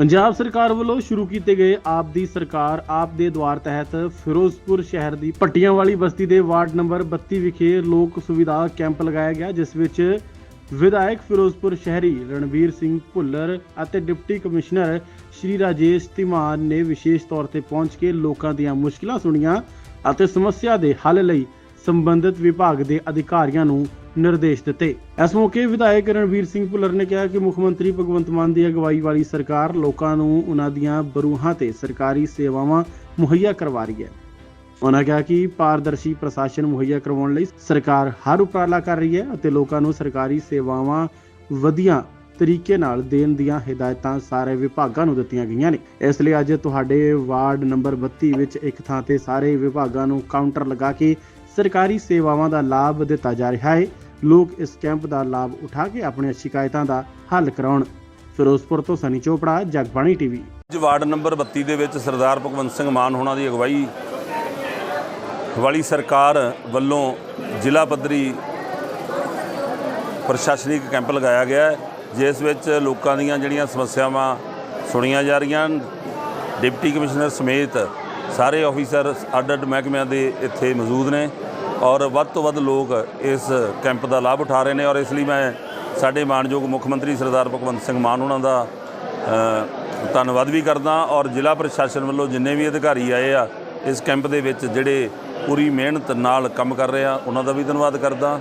ਪੰਜਾਬ ਸਰਕਾਰ ਵੱਲੋਂ ਸ਼ੁਰੂ ਕੀਤੇ ਗਏ ਆਪ ਦੀ ਸਰਕਾਰ, ਆਪ ਦੇ ਦੁਆਰ ਤਹਿਤ ਫਿਰੋਜ਼ਪੁਰ ਸ਼ਹਿਰ ਦੀ ਪੱਟੀਆਂ ਵਾਲੀ ਬਸਤੀ ਦੇ ਵਾਰਡ ਨੰਬਰ 32 ਵਿਖੇ ਲੋਕ ਸੁਵਿਧਾ ਕੈਂਪ ਲਗਾਇਆ ਗਿਆ, ਜਿਸ ਵਿੱਚ ਵਿਧਾਇਕ ਫਿਰੋਜ਼ਪੁਰ ਸ਼ਹਿਰੀ ਰਣਵੀਰ ਸਿੰਘ ਭੁੱਲਰ ਅਤੇ ਡਿਪਟੀ ਕਮਿਸ਼ਨਰ ਸ਼੍ਰੀ ਰਾਜੇਸ਼ ਧੀਮਾਨ ਨੇ ਵਿਸ਼ੇਸ਼ ਤੌਰ ਤੇ ਪਹੁੰਚ ਕੇ ਲੋਕਾਂ ਦੀਆਂ ਮੁਸ਼ਕਲਾਂ ਸੁਣੀਆਂ ਅਤੇ ਸਮੱਸਿਆ ਦੇ ਹੱਲ ਲਈ ਸੰਬੰਧਿਤ ਵਿਭਾਗ ਦੇ ਅਧਿਕਾਰੀਆਂ ਨੂੰ ਨਿਰਦੇਸ਼ ਦਿੱਤੇ। ਇਸ ਮੌਕੇ ਵਿਧਾਇਕ ਰਣਵੀਰ ਸਿੰਘ ਭੁੱਲਰ ਨੇ ਕਿਹਾ ਕਿ ਮੁੱਖ ਮੰਤਰੀ ਭਗਵੰਤ ਮਾਨ ਦੀ ਅਗਵਾਈ ਵਾਲੀ ਸਰਕਾਰ ਲੋਕਾਂ ਨੂੰ ਉਹਨਾਂ ਦੀਆਂ ਬਰੂਹਾਂ ਤੇ ਸਰਕਾਰੀ ਸੇਵਾਵਾਂ ਮੁਹੱਈਆ ਕਰਵਾ ਰਹੀ ਹੈ। ਉਹਨਾਂ ਕਿਹਾ ਕਿ ਪਾਰਦਰਸ਼ੀ ਪ੍ਰਸ਼ਾਸਨ ਮੁਹੱਈਆ ਕਰਵਾਉਣ ਲਈ ਸਰਕਾਰ ਹਰ ਉਪਰਾਲਾ ਕਰ ਰਹੀ ਹੈ ਅਤੇ ਲੋਕਾਂ ਨੂੰ ਸਰਕਾਰੀ ਸੇਵਾਵਾਂ ਵਧੀਆ ਤਰੀਕੇ ਨਾਲ ਦੇਣ ਦੀਆਂ ਹਦਾਇਤਾਂ ਸਾਰੇ ਵਿਭਾਗਾਂ ਨੂੰ ਦਿੱਤੀਆਂ ਗਈਆਂ ਨੇ। ਇਸ ਲਈ ਅੱਜ ਤੁਹਾਡੇ ਵਾਰਡ ਨੰਬਰ 32 ਵਿੱਚ ਇੱਕ ਥਾਂ ਤੇ ਸਾਰੇ ਵਿਭਾਗਾਂ ਨੂੰ ਕਾਊਂਟਰ ਲਗਾ ਕੇ ਸਰਕਾਰੀ ਸੇਵਾਵਾਂ ਦਾ ਲਾਭ ਦਿੱਤਾ ਜਾ ਰਿਹਾ ਹੈ। ਲੋਕ ਇਸ ਕੈਂਪ ਦਾ ਲਾਭ ਉਠਾ ਕੇ ਆਪਣੀਆਂ ਸ਼ਿਕਾਇਤਾਂ ਦਾ ਹੱਲ ਕਰਾਉਣ। ਫਿਰੋਜ਼ਪੁਰ ਤੋਂ ਸਨੀ ਚੋਪੜਾ, ਜਗਬਾਣੀ ਟੀਵੀ। ਅੱਜ ਵਾਰਡ ਨੰਬਰ 32 ਦੇ ਵਿੱਚ ਸਰਦਾਰ ਭਗਵੰਤ ਸਿੰਘ ਮਾਨ ਹੋਣਾ ਦੀ ਅਗਵਾਈ ਵਾਲੀ ਸਰਕਾਰ ਵੱਲੋਂ ਜ਼ਿਲ੍ਹਾ ਪੱਧਰੀ ਪ੍ਰਸ਼ਾਸਨਿਕ ਕੈਂਪ ਲਗਾਇਆ ਗਿਆ ਹੈ, ਜਿਸ ਵਿੱਚ ਲੋਕਾਂ ਦੀਆਂ ਜਿਹੜੀਆਂ ਸਮੱਸਿਆਵਾਂ ਸੁਣੀਆਂ ਜਾ ਰਹੀਆਂ ਹਨ। ਡਿਪਟੀ ਕਮਿਸ਼ਨਰ ਸਮੇਤ ਸਾਰੇ ਆਫੀਸਰ ਅੱਡ-ਅੱਡ ਮਹਿਕਮਿਆਂ ਦੇ ਇੱਥੇ ਮੌਜੂਦ ਨੇ ਔਰ ਵੱਧ ਤੋਂ ਵੱਧ ਲੋਕ ਇਸ ਕੈਂਪ ਦਾ ਲਾਭ ਉਠਾ ਰਹੇ ਨੇ ਔਰ ਇਸ ਲਈ ਮੈਂ ਸਾਡੇ ਮਾਨਯੋਗ ਮੁੱਖ ਮੰਤਰੀ ਸਰਦਾਰ ਭਗਵੰਤ ਸਿੰਘ ਮਾਨ ਉਹਨਾਂ ਦਾ ਧੰਨਵਾਦ ਵੀ ਕਰਦਾ ਔਰ ਜ਼ਿਲ੍ਹਾ ਪ੍ਰਸ਼ਾਸਨ ਵੱਲੋਂ ਜਿੰਨੇ ਵੀ ਅਧਿਕਾਰੀ ਆਏ ਆ, ਇਸ ਕੈਂਪ ਦੇ ਵਿੱਚ ਜਿਹੜੇ ਪੂਰੀ ਮਿਹਨਤ ਨਾਲ ਕੰਮ ਕਰ ਰਹੇ ਆ, ਉਹਨਾਂ ਦਾ ਵੀ ਧੰਨਵਾਦ ਕਰਦਾ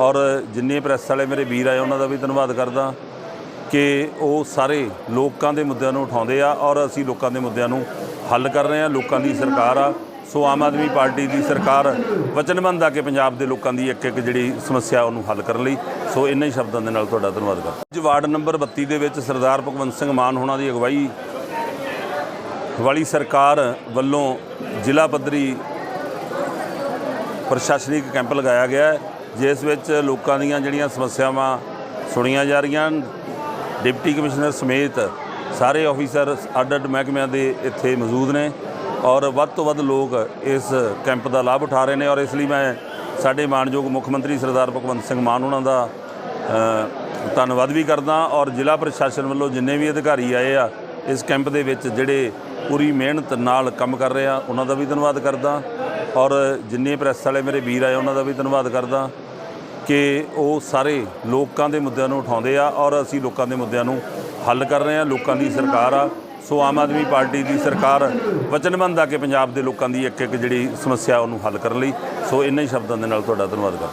ਔਰ ਜਿੰਨੇ ਪ੍ਰੈਸ ਵਾਲੇ ਮੇਰੇ ਵੀਰ ਆਏ, ਉਹਨਾਂ ਦਾ ਵੀ ਧੰਨਵਾਦ ਕਰਦਾ ਕਿ ਉਹ ਸਾਰੇ ਲੋਕਾਂ ਦੇ ਮੁੱਦਿਆਂ ਨੂੰ ਉਠਾਉਂਦੇ ਆ ਔਰ ਅਸੀਂ ਲੋਕਾਂ ਦੇ ਮੁੱਦਿਆਂ ਨੂੰ ਹੱਲ ਕਰ ਰਹੇ ਆ ਲੋਕਾਂ ਦੀ ਸਰਕਾਰ ਆ। ਸੋ ਆਮ ਆਦਮੀ ਪਾਰਟੀ ਦੀ ਸਰਕਾਰ ਵਚਨਬੰਦ ਆ ਕਿ ਪੰਜਾਬ ਦੇ ਲੋਕਾਂ ਦੀ ਇੱਕ ਇੱਕ ਜਿਹੜੀ ਸਮੱਸਿਆ ਉਹਨੂੰ ਹੱਲ ਕਰਨ ਲਈ। ਸੋ ਇੰਨੇ ਹੀ ਸ਼ਬਦਾਂ ਦੇ ਨਾਲ ਤੁਹਾਡਾ ਧੰਨਵਾਦ ਕਰਦਾ ਅੱਜ ਵਾਰਡ ਨੰਬਰ 32 ਦੇ ਵਿੱਚ ਸਰਦਾਰ ਭਗਵੰਤ ਸਿੰਘ ਮਾਨ ਹੋਣਾ ਦੀ ਅਗਵਾਈ ਵਾਲੀ ਸਰਕਾਰ ਵੱਲੋਂ ਜ਼ਿਲ੍ਹਾ ਪੱਧਰੀ ਪ੍ਰਸ਼ਾਸਨਿਕ ਕੈਂਪ ਲਗਾਇਆ ਗਿਆ ਹੈ, ਜਿਸ ਵਿੱਚ ਲੋਕਾਂ ਦੀਆਂ ਜਿਹੜੀਆਂ ਸਮੱਸਿਆਵਾਂ ਸੁਣੀਆਂ ਜਾ ਰਹੀਆਂ ਹਨ। ਡਿਪਟੀ ਕਮਿਸ਼ਨਰ ਸਮੇਤ ਸਾਰੇ ਆਫੀਸਰ ਅੱਡ-ਅੱਡ ਮਹਿਕਮਿਆਂ ਦੇ ਇੱਥੇ ਮੌਜੂਦ ਨੇ ਔਰ ਵੱਧ ਤੋਂ ਵੱਧ ਲੋਕ ਇਸ ਕੈਂਪ ਦਾ ਲਾਭ ਉਠਾ ਰਹੇ ਨੇ ਔਰ ਇਸ ਲਈ ਮੈਂ ਸਾਡੇ ਮਾਨਯੋਗ ਮੁੱਖ ਮੰਤਰੀ ਸਰਦਾਰ ਭਗਵੰਤ ਸਿੰਘ ਮਾਨ ਉਹਨਾਂ ਦਾ ਧੰਨਵਾਦ ਵੀ ਕਰਦਾ ਔਰ ਜ਼ਿਲ੍ਹਾ ਪ੍ਰਸ਼ਾਸਨ ਵੱਲੋਂ ਜਿੰਨੇ ਵੀ ਅਧਿਕਾਰੀ ਆਏ ਆ ਇਸ ਕੈਂਪ ਦੇ ਵਿੱਚ ਜਿਹੜੇ ਪੂਰੀ ਮਿਹਨਤ ਨਾਲ ਕੰਮ ਕਰ ਰਹੇ ਆ, ਉਹਨਾਂ ਦਾ ਵੀ ਧੰਨਵਾਦ ਕਰਦਾ ਔਰ ਜਿੰਨੇ ਪ੍ਰੈਸ ਵਾਲੇ ਮੇਰੇ ਵੀਰ ਆਏ ਉਹਨਾਂ ਦਾ ਵੀ ਧੰਨਵਾਦ ਕਰਦਾ ਕਿ ਉਹ ਸਾਰੇ ਲੋਕਾਂ ਦੇ ਮੁੱਦਿਆਂ ਨੂੰ ਉਠਾਉਂਦੇ ਆ ਔਰ ਅਸੀਂ ਲੋਕਾਂ ਦੇ ਮੁੱਦਿਆਂ ਨੂੰ ਹੱਲ ਕਰ ਰਹੇ ਆ, ਲੋਕਾਂ ਦੀ ਸਰਕਾਰ ਆ। ਸੋ ਆਮ ਆਦਮੀ ਪਾਰਟੀ ਦੀ ਸਰਕਾਰ ਵਚਨਬੰਦ ਆ ਕਿ ਪੰਜਾਬ ਦੇ ਲੋਕਾਂ ਦੀ ਇੱਕ ਇੱਕ ਜਿਹੜੀ ਸਮੱਸਿਆ ਉਹਨੂੰ ਹੱਲ ਕਰਨ ਲਈ। ਸੋ ਇੰਨੇ ਹੀ ਸ਼ਬਦਾਂ ਦੇ ਨਾਲ ਤੁਹਾਡਾ ਧੰਨਵਾਦ ਕਰਦਾ।